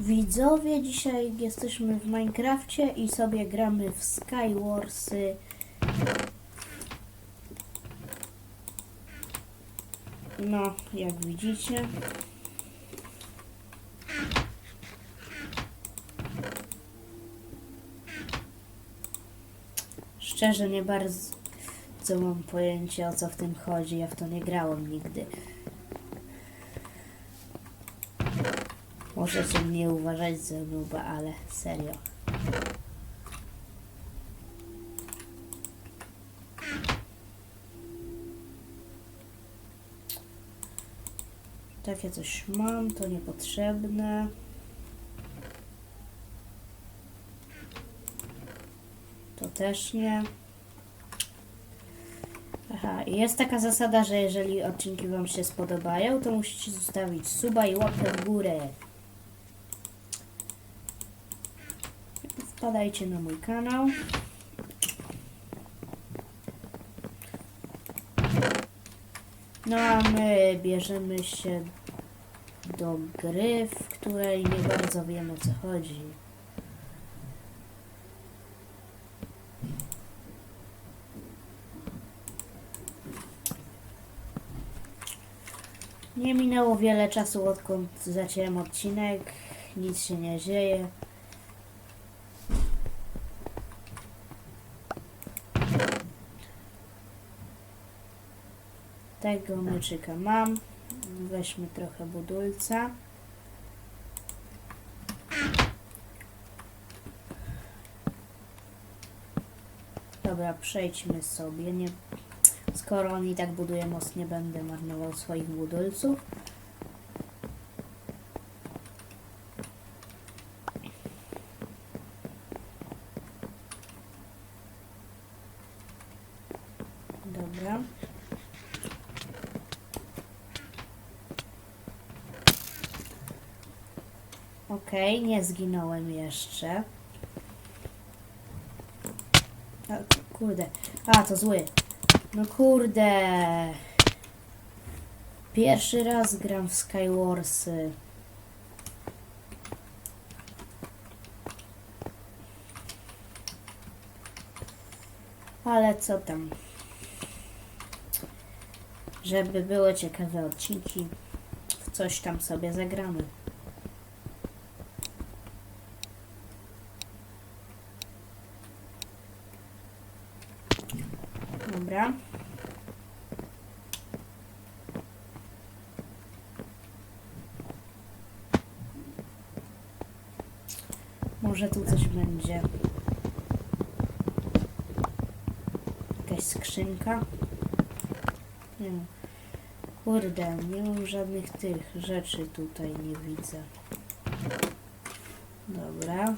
Widzowie, dzisiaj jesteśmy w Minecrafcie i sobie gramy w Skywarsy. No, jak widzicie. Szczerze nie bardzo mam pojęcia o co w tym chodzi. Ja w to nie grałem nigdy. Możecie mnie uważać za nuba, ale serio. Takie coś mam, to niepotrzebne. To też nie. Aha, jest taka zasada, że jeżeli odcinki Wam się spodobają, to musicie zostawić suba i łapkę w górę. Wpadajcie na mój kanał. No a my bierzemy się do gry, w której nie bardzo wiem o co chodzi. Nie minęło wiele czasu odkąd zacząłem odcinek, nic się nie dzieje. Tego myczyka mam. Weźmy trochę budulca. Dobra, przejdźmy sobie. Nie, skoro on i tak buduje most, nie będę marnował swoich budulców. Dobra. Okej, nie zginąłem jeszcze. A, kurde. A, to zły. No kurde. Pierwszy raz gram w Skywarsy. Ale co tam? Żeby były ciekawe odcinki, w coś tam sobie zagramy. Dobra. Może tu coś będzie. Jakaś skrzynka? Nie. Kurde, nie mam żadnych tych rzeczy tutaj, nie widzę. Dobra.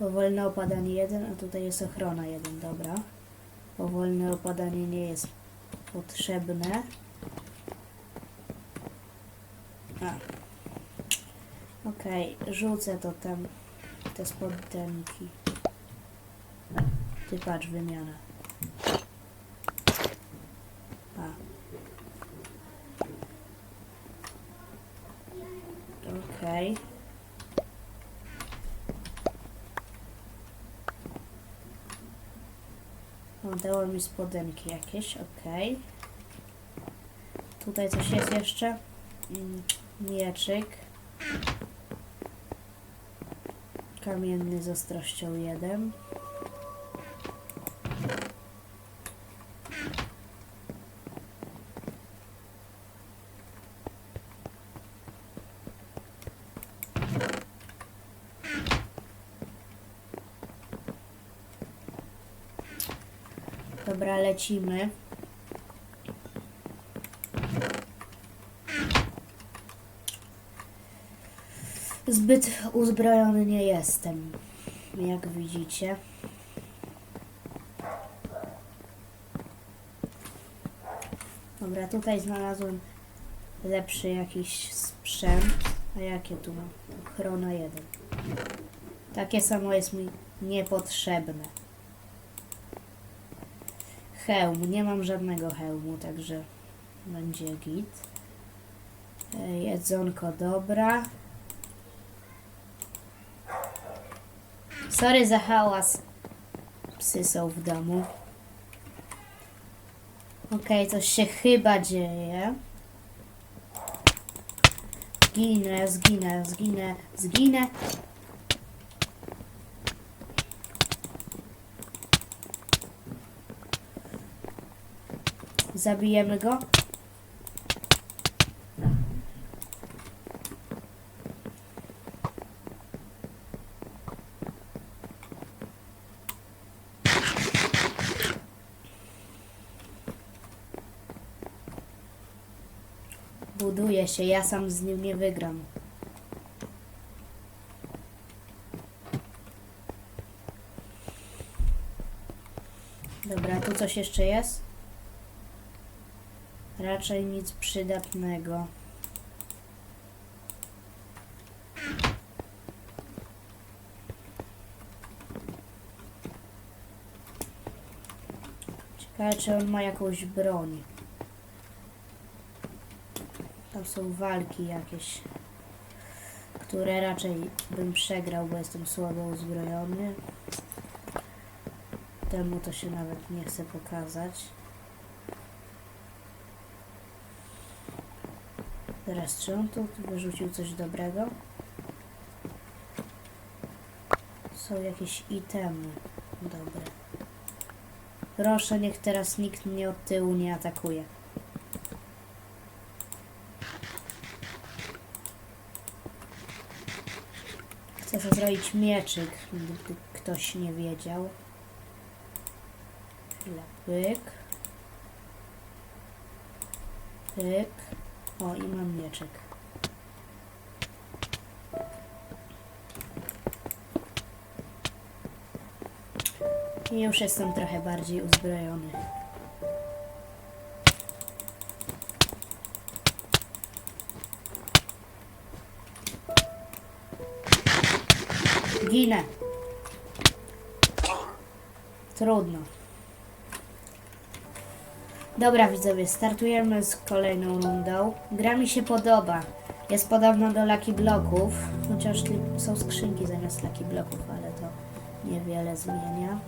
Powolne opadanie 1, a tutaj jest ochrona 1, dobra. Powolne opadanie nie jest potrzebne. A. Okej, rzucę to tam, te spodenki. Ty patrz, wymiana. A. Okej. Dało mi spodenki jakieś, okej. Tutaj coś jest jeszcze. Mm, Mieczyk. Kamienny z ostrością 1. Dobra, lecimy. Zbyt uzbrojony nie jestem, jak widzicie. Dobra, tutaj znalazłem lepszy jakiś sprzęt. A jakie tu mam? Ochrona 1. Takie samo jest mi niepotrzebne. Hełm. Nie mam żadnego hełmu, także będzie git. E, Jedzonko dobra. Sorry za hałas. Psy są w domu. Okej, coś się chyba dzieje. Zginę, zginę, zginę, zginę. Zabijemy go. Buduje się, ja sam z nim nie wygram. Dobra, tu coś jeszcze jest? Raczej nic przydatnego. Ciekawe, czy on ma jakąś broń. Tam są walki jakieś, które raczej bym przegrał, bo jestem słabo uzbrojony. Temu to się nawet nie chce pokazać. Teraz czy tu wyrzucił coś dobrego? Są jakieś itemy. Dobre. Proszę, niech teraz nikt mnie od tyłu nie atakuje. Chcę zrobić mieczyk, gdyby ktoś nie wiedział. Chwila, pyk. Pyk. O, i mam mieczek. Już jestem trochę bardziej uzbrojony. Ginę. Trudno. Dobra widzowie, startujemy z kolejną rundą. Gra mi się podoba. Jest podobna do Lucky Bloków, chociaż są skrzynki zamiast Lucky Bloków, ale to niewiele zmienia.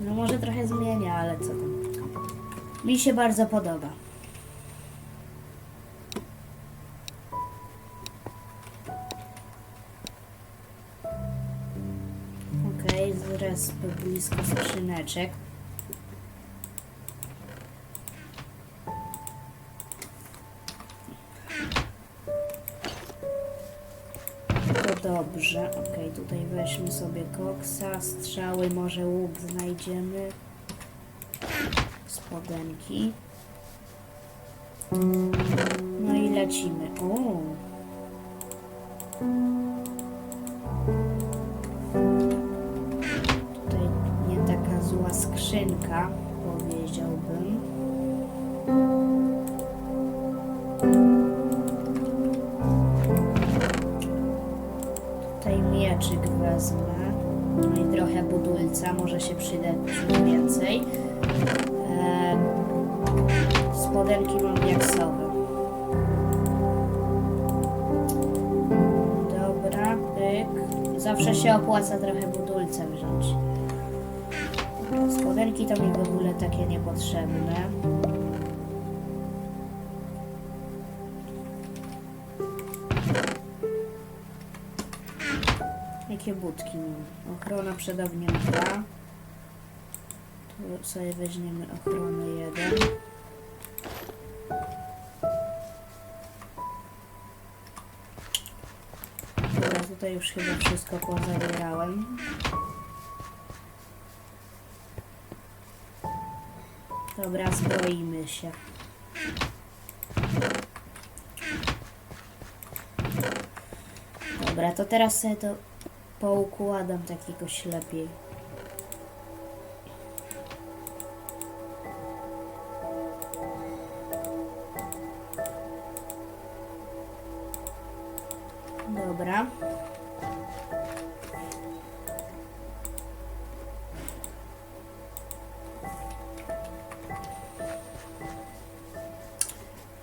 No może trochę zmienia, ale co tam. Mi się bardzo podoba. Zaraz blisko skrzyneczek. To dobrze. Okej, tutaj weźmy sobie koksa, strzały, może łuk znajdziemy. Spodenki. No i lecimy. O! Skrzynka, powiedziałbym. Tutaj mieczyk wezmę. No i trochę budulca, może się przydać więcej. Eee, spodenki mam jaksowe. Dobra, pyk. Zawsze się opłaca trochę budulca wziąć. Spodenki to mi w ogóle takie niepotrzebne. Jakie budki mam? Ochrona przed ogniem 2. Tu sobie weźmiemy ochronę 1. Dobra, tutaj już chyba wszystko pozabierałem. Dobra, zbroimy się. Dobra, to teraz sobie to poukładam tak jakoś lepiej.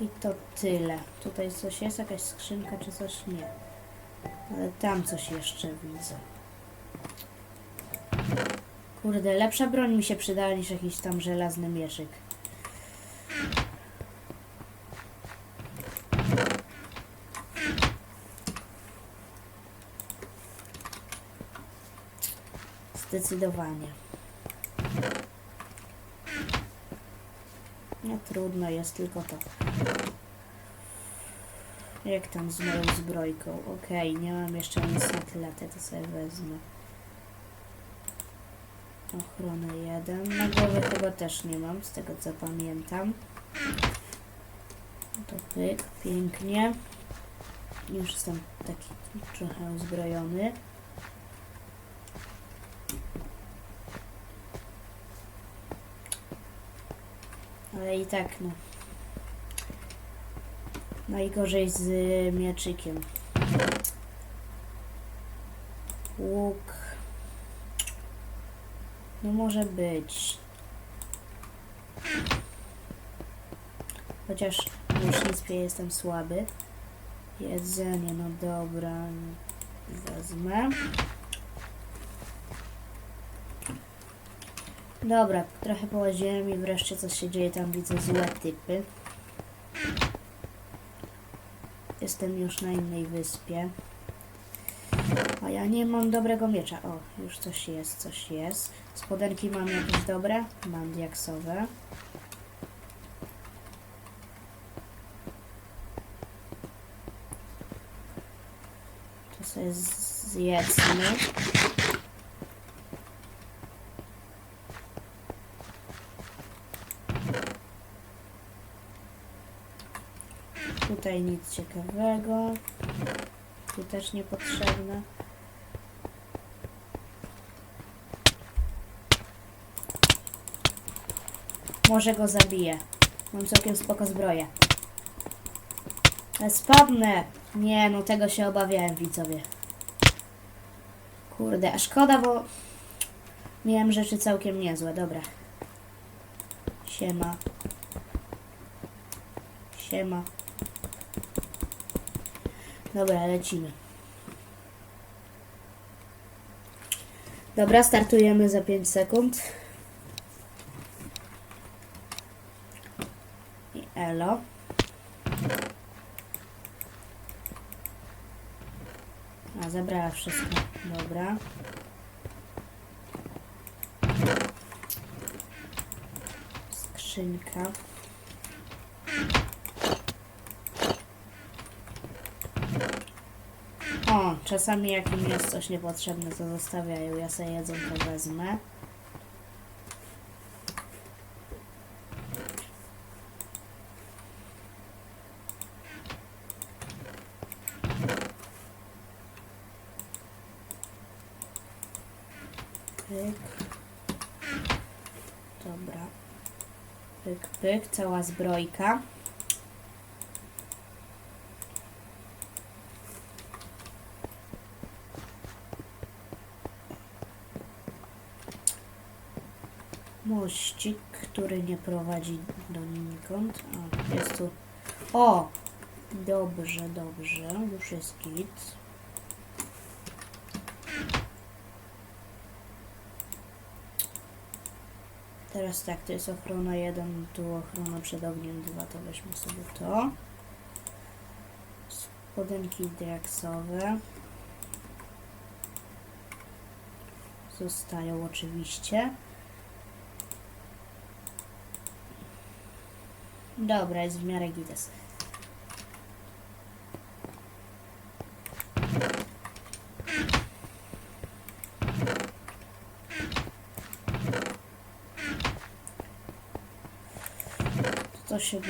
I to tyle. Tutaj coś jest, jakaś skrzynka czy coś? Nie. Ale tam coś jeszcze widzę. Kurde, lepsza broń mi się przydała niż jakiś tam żelazny mieczyk. Zdecydowanie. No trudno, jest tylko to. Jak tam z moją zbrojką? Okej, nie mam jeszcze na klatę, to sobie wezmę. Ochronę 1. Na głowie chyba też nie mam, z tego co pamiętam. To pyk, pięknie. Już jestem taki trochę uzbrojony. Ale i tak no. Najgorzej z y, mieczykiem. Łuk. No może być. Chociaż w łucznictwie jestem słaby. Jedzenie, no dobra. Wezmę. Dobra, trochę połaziłem i wreszcie coś się dzieje, tam widzę złe typy. Jestem już na innej wyspie. A ja nie mam dobrego miecza. O, już coś jest, coś jest. Spodenki mam jakieś dobre? Mam diaksowe. To sobie zjedzmy. Tutaj nic ciekawego. Tu też niepotrzebne. Może go zabiję. Mam całkiem spoko zbroję. Spadnę! Nie, no tego się obawiałem, widzowie. Kurde, a szkoda, bo miałem rzeczy całkiem niezłe. Dobra. Siema. Siema. Dobra, lecimy. Dobra, startujemy za 5 sekund. I elo. A, zabrała wszystko. Dobra. Skrzynka. O, czasami jak im jest coś niepotrzebne, to zostawiają. Ja sobie jedzonko wezmę. Pyk. Dobra. Pyk, pyk, cała zbrojka. Mościk, który nie prowadzi donikąd. O, jest tu. O! Dobrze, dobrze. Już jest git. Teraz tak, to jest ochrona 1, tu ochrona przed ogniem 2, to weźmy sobie to. Spodenki diaksowe. Zostają oczywiście. Dobra, jest w miarę gites. To się